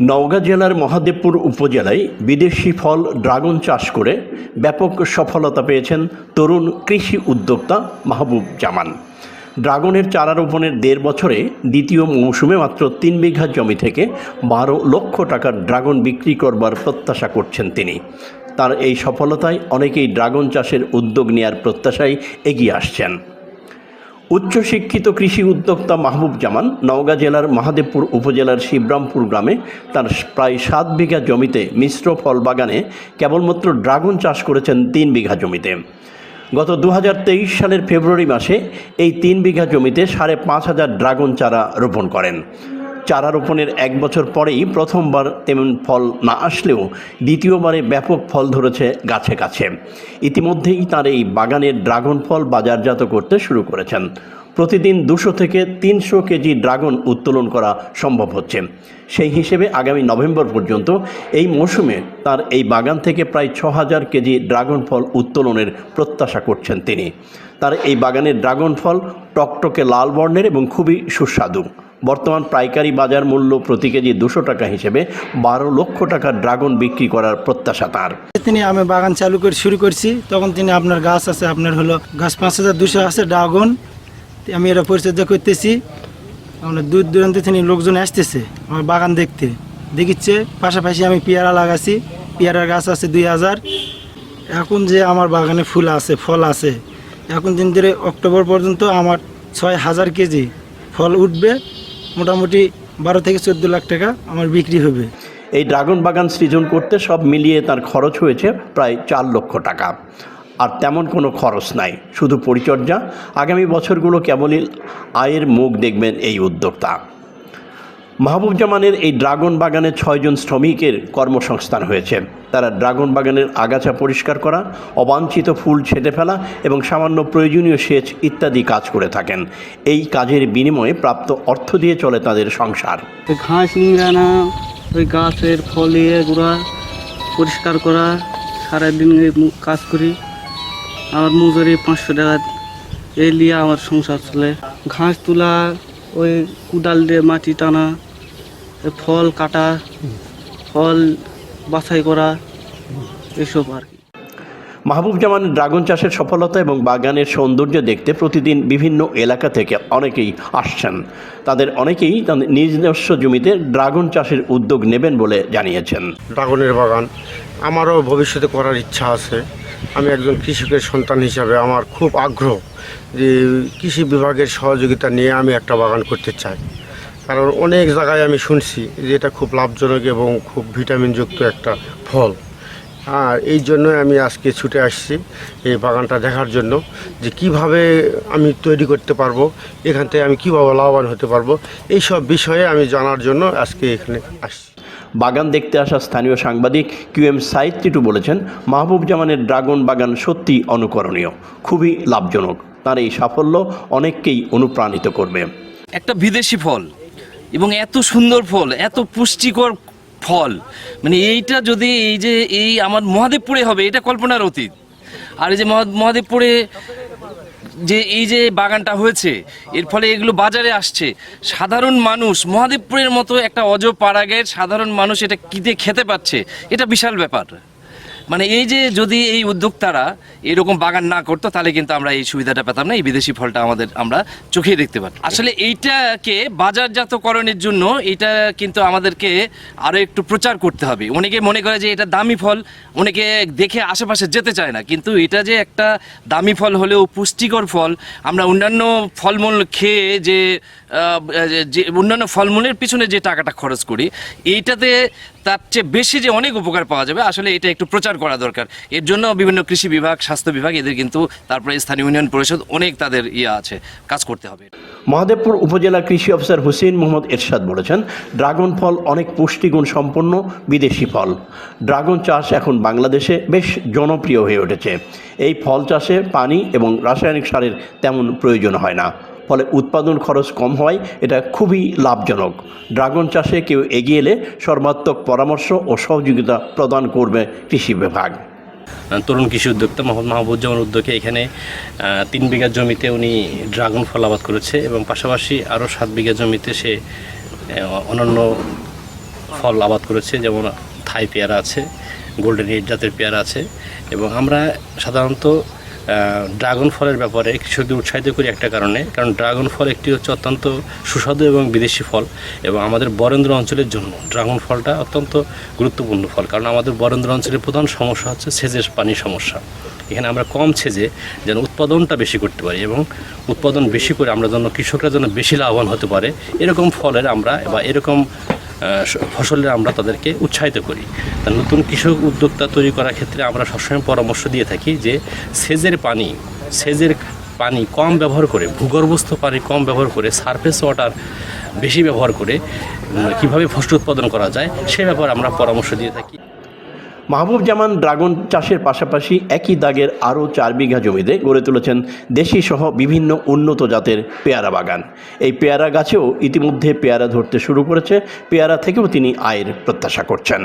নওগাঁ জেলার মহাদেবপুর উপজেলায় বিদেশি ফল, ড্রাগন চাষ করে ব্যাপক সফলতা পেয়েছেন তরুণ কৃষি উদ্যোক্তা মাহবুব জামান। ড্রাগনের চারা রোপণের দেড় বছরে দ্বিতীয় মৌসুমে মাত্র তিন বিঘা জমি থেকে বারো লক্ষ টাকার ড্রাগন বিক্রি করবার প্রত্যাশা করছেন তিনি। তার এই সফলতায় অনেকেই ড্রাগন চাষের উদ্যোগ নেয়ার প্রত্যাশায় এগিয়ে আসছেন। উচ্চশিক্ষিত কৃষি উদ্যোক্তা মাহবুব জামান নওগাঁ জেলার মহাদেবপুর উপজেলার শিবরামপুর গ্রামে তার প্রায় সাত বিঘা জমিতে মিশ্র ফল বাগানে কেবলমাত্র ড্রাগন চাষ করেছেন তিন বিঘা জমিতে। গত দু হাজার তেইশ সালের ফেব্রুয়ারি মাসে এই তিন বিঘা জমিতে সাড়ে পাঁচ হাজার ড্রাগন চারা রোপণ করেন। চারা রোপণের এক বছর পরেই প্রথমবার তেমন ফল না আসলেও দ্বিতীয়বারে ব্যাপক ফল ধরেছে গাছে গাছে। ইতিমধ্যেই তার এই বাগানের ড্রাগন ফল বাজারজাত করতে শুরু করেছেন। প্রতিদিন দুশো থেকে তিনশো কেজি ড্রাগন উত্তোলন করা সম্ভব হচ্ছে। সেই হিসেবে আগামী নভেম্বর পর্যন্ত এই মৌসুমে তার এই বাগান থেকে প্রায় ছ হাজার কেজি ড্রাগন ফল উত্তোলনের প্রত্যাশা করছেন তিনি। তার এই বাগানের ড্রাগন ফল টকটকে লাল বর্ণের এবং খুবই সুস্বাদু। বর্তমান পাইকারি বাজার মূল্য প্রতি কেজি দুশো টাকা হিসেবে বারো লক্ষ টাকার ড্রাগন বিক্রি করার প্রত্যাশা তার। তিনি আমি বাগান চালু করে শুরু করছি, তখন তিনি আপনার গাছ আছে, আপনার হলো গাছ পাঁচ হাজার দুশো আছে, ড্রাগন। আমি এটা পরিচর্যা করতেছি। আমরা দূর দূরান্ত থেকে লোকজন আসতেছে, আমার বাগান দেখতে। দেখিচ্ছে, পাশাপাশি আমি পেয়ারা লাগাছি, পেয়ারার গাছ আছে দুই হাজার। এখন যে আমার বাগানে ফুল আছে, ফল আছে, এখন দিন ধরে অক্টোবর পর্যন্ত আমার ছয় হাজার কেজি ফল উঠবে। মোটামুটি বারো থেকে চোদ্দ লাখ টাকা আমার বিক্রি হবে। এই ড্রাগন বাগান সৃজন করতে সব মিলিয়ে তার খরচ হয়েছে প্রায় চার লক্ষ টাকা। আর তেমন কোনো খরচ নাই, শুধু পরিচর্যা। আগামী বছরগুলো কেবলই আয়ের মুখ দেখবেন এই উদ্যোক্তা। মাহবুব জামানের এই ড্রাগন বাগানে ছয়জন শ্রমিকের কর্মসংস্থান হয়েছে। তারা ড্রাগন বাগানের আগাছা পরিষ্কার করা, অবাঞ্ছিত ফুল ছেটে ফেলা এবং সামান্য প্রয়োজনীয় সেচ ইত্যাদি কাজ করে থাকেন। এই কাজের বিনিময়ে প্রাপ্ত অর্থ দিয়ে চলে তাদের সংসার। ঘাস নিংড়ানো ওই গাছের ফলে গুঁড়া, পরিষ্কার করা, সারাদিন কাজ করি। আমার মজুরি পাঁচশো টাকা, এই নিয়ে আমার সংসার চলে। ঘাস তোলা, ওই কুদাল দিয়ে মাটি টানা ফল কাটা ফল বাছাই করা এসব আর কি। মাহবুব জামান ড্রাগন চাষের সফলতা এবং বাগানের সৌন্দর্য দেখতে প্রতিদিন বিভিন্ন এলাকা থেকে অনেকেই আসছেন। তাদের অনেকেই তাদের নিজস্ব জমিতে ড্রাগন চাষের উদ্যোগ নেবেন বলে জানিয়েছেন। ড্রাগনের বাগান আমারও ভবিষ্যতে করার ইচ্ছা আছে। আমি একজন কৃষকের সন্তান হিসাবে আমার খুব আগ্রহ যে কৃষি বিভাগের সহযোগিতা নিয়ে আমি একটা বাগান করতে চাই। কারণ অনেক জায়গায় আমি শুনছি যে এটা খুব লাভজনক এবং খুব ভিটামিনযুক্ত একটা ফল। আর এই জন্যই আমি আজকে ছুটে আসছি এই বাগানটা দেখার জন্য যে কীভাবে আমি তৈরি করতে পারব এখান থেকে আমি কীভাবে লাভবান হতে পারব এই সব বিষয়ে আমি জানার জন্য আজকে এখানে আসছি। বাগান দেখতে আসা স্থানীয় সাংবাদিক কিউ এম সাইদ টিটু বলেছেন মাহবুব জামানের ড্রাগন বাগান সত্যি অনুকরণীয় খুবই লাভজনক। তার এই সাফল্য অনেককেই অনুপ্রাণিত করবে। একটা বিদেশি ফল এবং এত সুন্দর ফল, এত পুষ্টিকর ফল। মানে এইটা যদি এই যে এই আমার মহাদেবপুরে হবে, এটা কল্পনার অতীত। আর এই যে মহা- মহাদেবপুরে যে এই যে বাগানটা হয়েছে, এর ফলে এগুলো বাজারে আসছে। সাধারণ মানুষ, মহাদেবপুরের মতো একটা অজ পাড়াগের সাধারণ মানুষ এটা কিনে খেতে পাচ্ছে এটা বিশাল ব্যাপার। মানে এই যে যদি এই উদ্যোক্তারা এরকম বাগান না করতো, তাহলে কিন্তু আমরা এই সুবিধাটা পেতাম না, এই বিদেশি ফলটা আমাদের আমরা চোখে দেখতে পারতাম। আসলে এইটাকে বাজারজাতকরণের জন্য এটা কিন্তু আমাদেরকে আরও একটু প্রচার করতে হবে। অনেকে মনে করে যে এটা দামি ফল, অনেকে দেখে আশেপাশে যেতে চায় না, কিন্তু এটা যে একটা দামি ফল হলেও পুষ্টিকর ফল, আমরা অন্যান্য ফলমূল খেয়ে যে যে অন্যান্য ফলমূলের পিছনে যে টাকাটা খরচ করি, এইটাতে তার চেয়ে বেশি যে অনেক উপকার পাওয়া যাবে, আসলে এটা একটু প্রচার করা দরকার। এর জন্য বিভিন্ন কৃষি বিভাগ, স্বাস্থ্য বিভাগ, এদের কিন্তু তারপরে স্থানীয় ইউনিয়ন পরিষদ অনেক তাদের ইয়ে আছে, কাজ করতে হবে। মহাদেবপুর উপজেলা কৃষি অফিসার হুসেন মোহাম্মদ এরশাদ বলেছেন, ড্রাগন ফল অনেক পুষ্টিগুণ সম্পন্ন বিদেশি ফল। ড্রাগন চাষ এখন বাংলাদেশে বেশ জনপ্রিয় হয়ে উঠেছে। এই ফল চাষে পানি এবং রাসায়নিক সারের তেমন প্রয়োজন হয় না। ফলে উৎপাদন খরচ কম হওয়ায় এটা খুবই লাভজনক। ড্রাগন চাষে কেউ এগিয়ে এলে সর্বাত্মক পরামর্শ ও সহযোগিতা প্রদান করবে কৃষি বিভাগ। তরুণ কৃষি উদ্যোক্তা মোহাম্মদ মাহবুজ্জামান উদ্যোগে এখানে তিন বিঘা জমিতে উনি ড্রাগন ফল আবাদ করেছে এবং পাশাপাশি আরও সাত বিঘা জমিতে সে অন্যান্য ফল আবাদ করেছে, যেমন থাই পেয়ারা আছে, গোল্ডেন এইট জাতের পেয়ারা আছে এবং আমরা সাধারণত ড্রাগন ফলের ব্যাপারে কৃষকদের উৎসাহিত করি একটা কারণে, কারণ ড্রাগন ফল একটি হচ্ছে অত্যন্ত সুস্বাদু এবং বিদেশি ফল এবং আমাদের বরেন্দ্র অঞ্চলের জন্য ড্রাগন ফলটা অত্যন্ত গুরুত্বপূর্ণ ফল। কারণ আমাদের বরেন্দ্র অঞ্চলের প্রধান সমস্যা হচ্ছে সেচের পানির সমস্যা। এখানে আমরা কম সেজে যেন উৎপাদনটা বেশি করতে পারি এবং উৎপাদন বেশি করে আমরা যেন কৃষকরা যেন বেশি লাভবান হতে পারে, এরকম ফলের আমরা বা এরকম ফসলের আমরা তাদেরকে উৎসাহিত করি। নতুন কৃষক উদ্যোক্তা তৈরি করার ক্ষেত্রে আমরা সবসময় পরামর্শ দিয়ে থাকি যে সেজের পানি সেজের পানি কম ব্যবহার করে, ভূগর্ভস্থ পানি কম ব্যবহার করে সারফেস ওয়াটার বেশি ব্যবহার করে কীভাবে ফসল উৎপাদন করা যায়, সে ব্যাপারে আমরা পরামর্শ দিয়ে থাকি। মাহবুব জামান ড্রাগন চাষের পাশাপাশি একই দাগের আরও চার বিঘা জমিতে গড়ে তুলেছেন দেশি সহ বিভিন্ন উন্নত জাতের পেয়ারা বাগান। এই পেয়ারা গাছেও ইতিমধ্যে পেয়ারা ধরতে শুরু করেছে, পেয়ারা থেকেও তিনি আয়ের প্রত্যাশা করছেন।